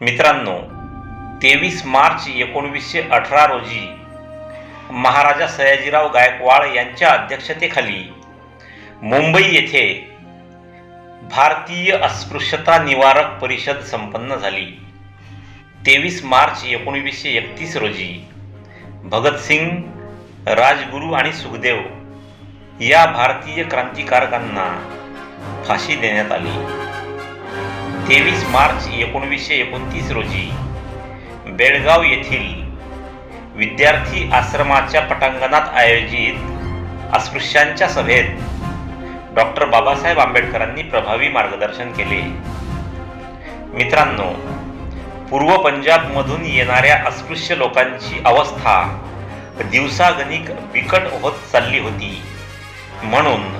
मित्रांनो तेवीस मार्च एकोणवीसशे अठरा रोजी महाराजा सयाजीराव गायकवाड यांच्या अध्यक्षतेखाली मुंबई येथे भारतीय अस्पृश्यता निवारक परिषद संपन्न झाली. तेवीस मार्च एकोणवीसशे एकतीस रोजी भगतसिंग राजगुरू आणि सुखदेव या भारतीय क्रांतिकारकांना फाशी देण्यात आली. तेवीस मार्च एकोणवीसशे एकोणतीस रोजी बेळगाव येथील विद्यार्थी आश्रमाच्या पटांगणात आयोजित अस्पृश्यांच्या सभेत डॉक्टर बाबासाहेब आंबेडकरांनी प्रभावी मार्गदर्शन केले. मित्रांनो पूर्व पंजाबमधून येणाऱ्या अस्पृश्य लोकांची अवस्था दिवसागणिक बिकट होत चालली होती. म्हणून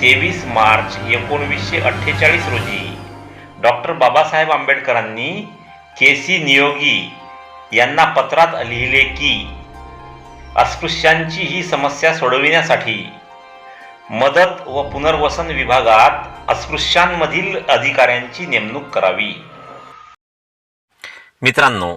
तेवीस मार्च एकोणवीसशे अठ्ठेचाळीस रोजी डॉक्टर बाबासाहेब आंबेडकरांनी के सी नियोगी यांना पत्रात लिहिले की अस्पृश्यांची ही समस्या सोडविण्यासाठी मदत व पुनर्वसन विभागात अस्पृश्यांमधील अधिकाऱ्यांची नेमणूक करावी. मित्रांनो